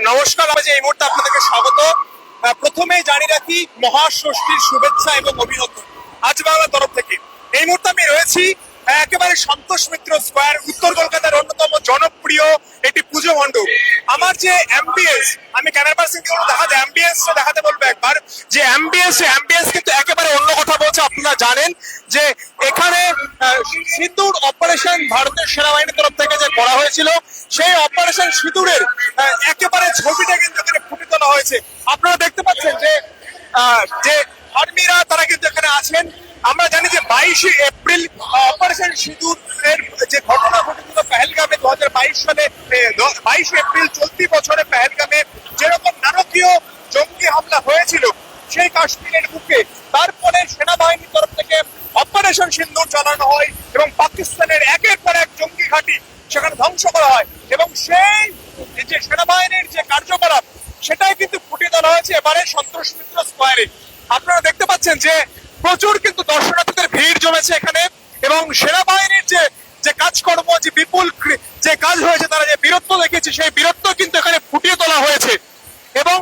নমস্কার আমি এই মুহূর্তে আপনাদেরকে স্বাগত। আহ, প্রথমেই জানিয়ে রাখি মহাষষ্ঠীর শুভেচ্ছা এবং অভিনন্দন। আজ বাংলার তরফ থেকে। এই মুহূর্তে আমি রয়েছি একেবারে সন্তোষ মিত্র স্কোয়ার উত্তর কলকাতার অন্যতম জনপ্রিয় একটি পুজো মণ্ডপ। আমার যে অ্যাম্বিয়েন্স আমি ক্যামেরা পার্সনকে দেখাতে অ্যাম্বিয়েন্সটা দেখাতে বলব একবার। যে অ্যাম্বিয়েন্স অ্যাম্বিয়েন্স কিন্তু একেবারে অন্য কথা বলছে আপনারা জানেন যে এখানে সিঁদুর অপারেশন ভারতের সেনাবাহিনীর তরফ থেকে যে করা হয়েছিল সেই অপারেশন সিঁদুরের একেবারে ছবিটা কিন্তু এখানে ফুটে তোলা হয়েছে। আপনারা দেখতে পাচ্ছেন যে যে আর্মিরা তারা কিন্তু এখানে আছেন। আমরা জানি যে বাইশে এপ্রিল অপারেশন সিঁদুর এর যে ঘটনা ঘটেছিল পেহেলগামে দু হাজার বাইশ সালে বাইশে এপ্রিল চলতি বছরে পেহেলগামে যেরকম নারকীয় জঙ্গি হামলা হয়েছিল সেই কাশ্মীরের বুকে তারপরে সেনাবাহিনীর তরফ থেকে অপারেশন সিন্দুর চালানো হয় এবং পাকিস্তানের একের পর এক জঙ্গি ঘাঁটি সেখানে ধ্বংস করা হয় এবং সেই যে সেনাবাহিনীর যে কার্যকলাপ, সেটাই কিন্তু ফুটিয়ে তোলা হয়েছে এবারে সন্তোষ মিত্র স্কোয়ারে আপনারা দেখতে পাচ্ছেন যে প্রচুর কিন্তু দর্শনার্থীদের ভিড় জমেছে এখানে এবং সেনাবাহিনীর যে যে কাজকর্ম, যে বিপুল যে কাজ হয়েছে, তারা যে বীরত্ব দেখেছে সেই বীরত্ব কিন্তু এখানে ফুটিয়ে তোলা হয়েছে। এবং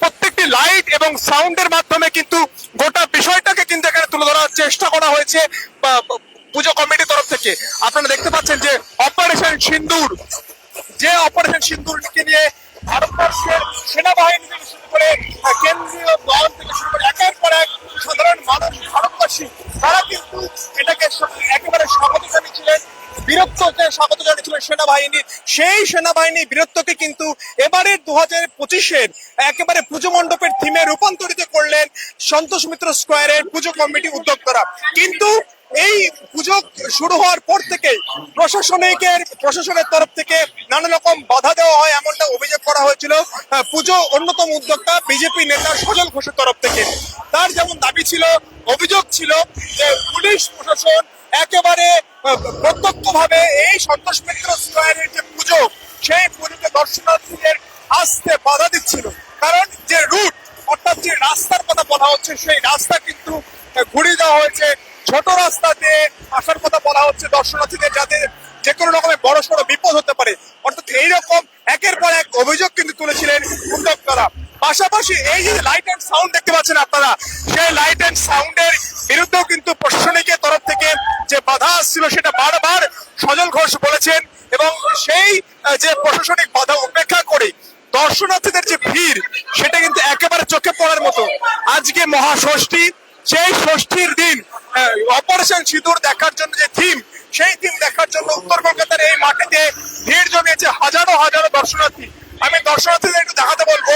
প্রত্যেকটি লাইট এবং সাউন্ডের মাধ্যমে কিন্তু গোটা বিষয়টাকে কিন্তু এখানে তুলে ধরার চেষ্টা করা হয়েছে পুজো কমিটির তরফ থেকে। আপনারা দেখতে পাচ্ছেন যে অপারেশন সিন্দুর যে অপারেশন সিন্দুরকে নিয়ে ভারতবর্ষের সেনাবাহিনী থেকে শুরু করে কেন্দ্রীয় দল থেকে শুরু করে একের পর এক সাধারণ মানুষ, ভারতবাসী, তারা কিন্তু এটাকে একেবারে স্বাগত জানিয়েছিলেন, বীরত্বকে স্বাগত জানিয়েছিলেন সেনাবাহিনী। সেই সেনাবাহিনী বীরত্বকে কিন্তু এবারের দু হাজার পঁচিশের একেবারে পুজো মণ্ডপের থিমে রূপান্তরিত করলেন সন্তোষ মিত্র স্কোয়ারের পুজো কমিটি উদ্যোক্তারা। কিন্তু এই পুজো শুরু হওয়ার পর থেকে প্রশাসনিকের প্রশাসনের তরফ থেকে নানা রকম বাধা দেওয়া হয় এমনটা অভিযোগ করা হয়েছিল। আহ, পুজো অন্যতম উদ্যোক্তা বিজেপি নেতা সজল ঘোষের তরফ থেকে। তার যেমন দাবি ছিল অভিযোগ ছিল যে পুলিশ প্রশাসন একেবারে প্রত্যক্ষ ভাবে এই সন্তোষ মিত্র স্কোয়ারের যে পুজো সেই পুজোতে দর্শনার্থীদের আসতে বাধা দিচ্ছিল। কারণ যে রুট অর্থাৎ যে রাস্তার কথা বলা হচ্ছে সেই রাস্তা কিন্তু ঘুরিয়ে দেওয়া হয়েছে। ছোট রাস্তা দিয়ে আসার কথা বলা হচ্ছে, দর্শনার্থীদের যাতে যে কোনো রকমের বড় সড়ো বিপদ হতে পারে। অর্থাৎ এইরকম একের পর এক অভিযোগ কিন্তু তুলেছিলেন উদ্যোক্তারা। পাশাপাশি এই যে লাইট অ্যান্ড সাউন্ড দেখতে পাচ্ছেন আপনারা, সেই লাইট অ্যান্ড সাউন্ডের বিরুদ্ধেও কিন্তু প্রশাসনিকের তরফ থেকে যে বাধা আসছিল সেটা বারবার সজল ঘোষ বলেছেন এবং সেই যে প্রশাসনিক বাধা উপেক্ষা করে দর্শনার্থীদের যে ভিড়, সেটা কিন্তু একেবারে চোখে পড়ার মতো। আজকে মহাষষ্ঠী, সেই ষষ্ঠীর দিন অপারেশন সিঁদুর দেখার জন্য যে থিম সেই থিম দেখার জন্য উত্তর কলকাতার এই মাটিতে ভিড় জমিয়েছে হাজারো হাজারো দর্শনার্থী। আমি দর্শনার্থীদের একটু দেখাতে বলব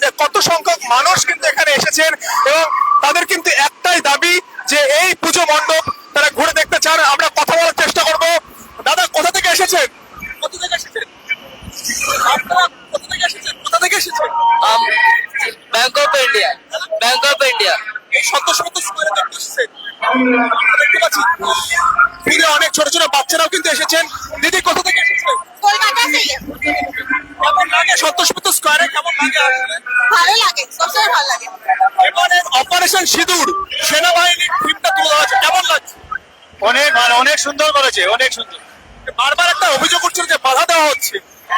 যে কত সংখ্যক মানুষ কিন্তু এখানে এসেছেন এবং তাদের কিন্তু একটাই দাবি যে এই পুজো মণ্ডপ তারা ঘুরে দেখতে চান। আমরা কথা বলার চেষ্টা করব। দাদা কোথা থেকে এসেছেন? কোথা থেকে এসেছেন? কোথা থেকে এসেছেন? কোথা থেকে এসেছেন? Bank of India Bank of India এই সন্তোষ স্কোয়ারে দেখতে এসেছেন দেখতে পাচ্ছি ভিড়ে অনেক ছোট ছোট বাচ্চারাও কিন্তু এসেছেন। দিদি কোথা থেকে এসেছেন কলকাতা থেকে। কেমন লাগে? সন্তোষ স্কোয়ারে কেমন লাগে আসলে? ভালো লাগে সবসময় ভালো লাগে। এবারে অপারেশন সিঁদুর সেনাবাহিনীর টিমটা তুলে দেওয়া হয়েছে। কেমন লাগছে? অনেক ভালো অনেক সুন্দর করেছে অনেক সুন্দর। বারবার একটা অভিযোগ করছিল যে বাধা দেওয়া হচ্ছে।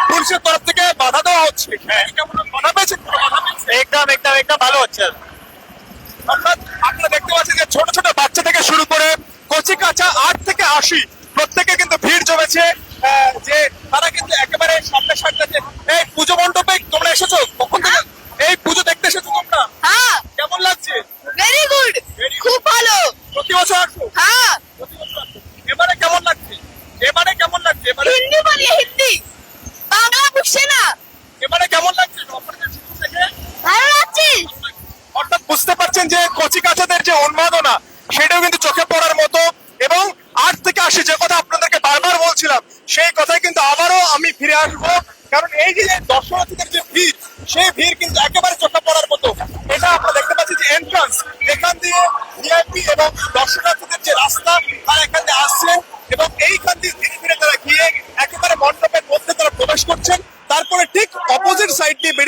পুলিশের তরফ থেকে বাধা দেওয়া হচ্ছে। কেমন বাধা পেয়েছে? একদম একদম একদম ভালো হচ্ছে। আপনারা ছোট ছোট বাচ্চা থেকে শুরু করে কচি কাঁচা আট থেকে আশি, প্রত্যেকে কিন্তু ভিড় জমেছে যে তারা কিন্তু একেবারে সামনে সামনে এই পুজো মণ্ডপে তোমরা এসেছ কখন থেকে এই পুজো দেখতে এসেছ তোমরা হ্যাঁ কেমন লাগছে ভেরি গুড খুব ভালো প্রতি বছর আসো হ্যাঁ প্রতি বছর আসো। এবারে কেমন লাগছে এবারে কেমন লাগছে এবারে হিন্দি বলিয়ে হিন্দি বাংলা বুঝছে না এবারে কেমন লাগছে অপারেশন সিঁদুর দেখে ভালো লাগছে অর্থাৎ বুঝতে পারছেন যে উন্মাদনা, সেটাও কিন্তু চোখে পড়ার মতো। এবং আট থেকে আশি যে কথা আপনাদেরকে বারবার বলছিলাম, সেই কথাই কিন্তু আবারও আমি ফিরে আসব। কারণ এই যে দর্শনার্থীদের যে ভিড়, সেই ভিড় কিন্তু একেবারে চোখে পড়ার মতো। এটা আমরা দেখতে পাচ্ছি যে এন্ট্রান্স এখান দিয়ে ভিআইপি এবং দর্শনার্থীদের যে রাস্তা, তারা এখান দিয়ে আসছেন এবং এইখান দিয়ে ধীরে ধীরে তারা গিয়ে একেবারে মণ্ডপের মধ্যে তারা প্রবেশ অপোজিট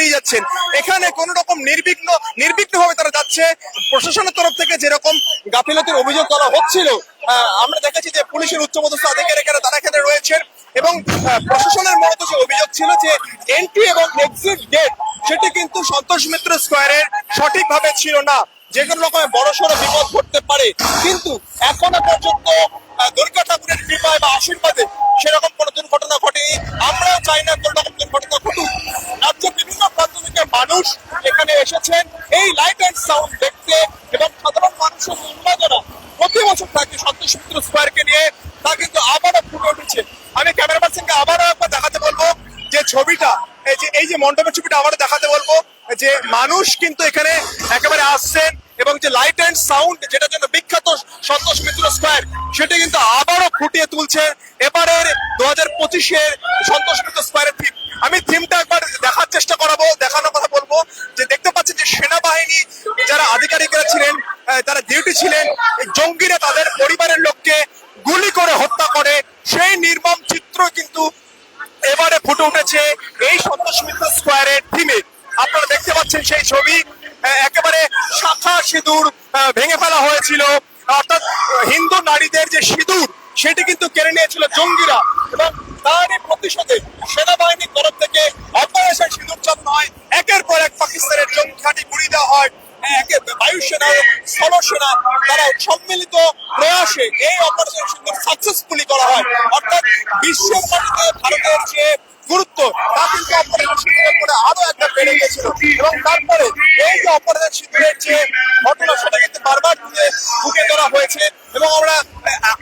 বেরিয়ে যাচ্ছেন। এখানে কোন রকম নির্বিঘ্ন নির্বিঘ্ন ভাবে তারা যাচ্ছে। প্রশাসনের তরফ থেকে যেরকম গাফিলতির অভিযোগ করা হচ্ছিল আমরা দেখেছি যে পুলিশের উচ্চপদস্থ আধিকারিকেরা তারা এখানে রয়েছেন এবং প্রশাসনের মূলত যে অভিযোগ যাচ্ছিল যে এন্ট্রি এবং এক্সিট গেট সেটি কিন্তু সন্তোষ মিত্র স্কোয়ারের সঠিকভাবে ছিল না। যে কোনো রকমের বড় সড়ো বিপদ ঘটতে পারে। কিন্তু এখনও পর্যন্ত দুর্গা ঠাকুরের কৃপায় বা আশীর্বাদে সেরকম মানুষ এখানে এসেছেন। এই লাইট অ্যান্ড সাউন্ড দেখতে এবং সাধারণ মানুষের উন্মাদনা প্রতি বছর থাকে সন্তোষ মিত্র স্কোয়ারকে নিয়ে তা কিন্তু আবারও ফুটে উঠেছে। আমি ক্যামেরা পার্সনকে আবারও একবার দেখাতে বলব যে ছবিটা, এই যে এই যে মণ্ডপের ছবিটা আবারও দেখাতে বলব যে মানুষ কিন্তু এখানে একেবারে আসছেন এবং যে লাইট অ্যান্ড সাউন্ড যেটার জন্য বিখ্যাত সন্তোষ মিত্র স্কোয়ার সেটা কিন্তু আবারও ফুটিয়ে তুলছে। এবারের দু হাজার পঁচিশের সন্তোষ মিত্র স্কোয়ারের থিম আমি থিমটা একবার দেখার চেষ্টা করাবো, দেখানোর কথা বলব যে দেখতে পাচ্ছেন যে সেনাবাহিনী যারা আধিকারিকরা ছিলেন তারা ডিউটি ছিলেন জঙ্গিরা তাদের পরিবারের লোককে গুলি করে হত্যা করে। সেই নির্মম চিত্র কিন্তু এবারে ফুটে উঠেছে এই সন্তোষ স্কোয়ারের থিমে। আপনারা দেখতে পাচ্ছেন সেই ছবি একেবারে শাখা সিঁদুর ভেঙে ফেলা হয়েছিল। অর্থাৎ হিন্দু নারীদের যে সিঁদুর, সেটি কিন্তু কেড়ে নিয়েছিল জঙ্গিরা এবং তারই প্রতিশোধে বায়ুসেনা স্থলসেনা তারা সম্মিলিত প্রয়াসে এই অপারেশন সিঁদুর সাকসেসফুলি করা হয়। অর্থাৎ বিশ্বের মাটিতে ভারতের যে গুরুত্ব, তা কিন্তু অপারেশন সিঁদুরের পরে আরও একবার বেড়ে গিয়েছিল এবং তারপরে এই যে অপারেশন সিঁদুরের যে ঘটনা, সেটা কিন্তু বারবার তুলে ফুটে ধরা হয়েছে। এবং আমরা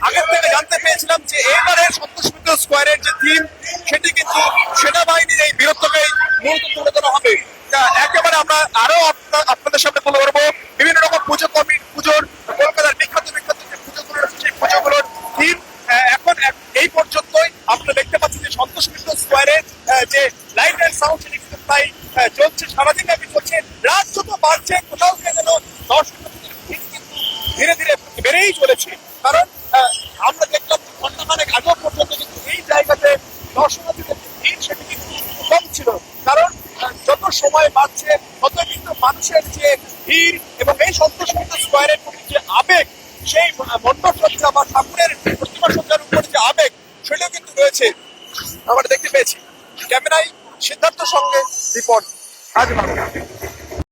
আগের থেকে জানতে পেরেছিলাম যে এবারে সন্তোষ মিত্র স্কোয়ারের যে থিম সেটি কিন্তু সেনাবাহিনীর এই বীরত্বকেই মূলত তুলে ধরা হবে। একেবারে আমরা আরও আপনা- আপনাদের সামনে তুলে ধরবো। বিভিন্ন রকম পুজো কমিটি পুজোর কলকাতার বিখ্যাত বিখ্যাত যে পুজোগুলো রয়েছে সেই পুজোগুলোর থিম এখন এই পর্যন্তই। আপনারা দেখতে পাচ্ছেন যে সন্তোষ মিত্র স্কোয়ারের আহ, যে লাইট অ্যান্ড সাউন্ড সেটি কিন্তু প্রায় চলছে সারাদিন ব্যাপী চলছে রাত যত বাড়ছে কোথাও গিয়ে যেন কিন্তু ধীরে ধীরে বেড়েই চলেছে কারণ আহ, আমরা দেখলাম যে ঘন্টাখানেক আগেও পর্যন্ত কিন্তু এই জায়গাতে দর্শনার্থীদের যে ভিড় সেটি কিন্তু কম ছিল কারণ আহ, যত সময় বাড়ছে তত কিন্তু মানুষের যে ভিড় এবং এই সন্তোষ স্কোয়ারের প্রতি যে আবেগ, সেই মণ্ডপ সজ্জা বা ঠাকুরের প্রতিমা সজ্জার উপরে যে আবেগ, সেটাও কিন্তু রয়েছে। আমরা দেখতে পেয়েছি। ক্যামেরায় সিদ্ধার্থ সঙ্গে রিপোর্ট আজ বাংলা।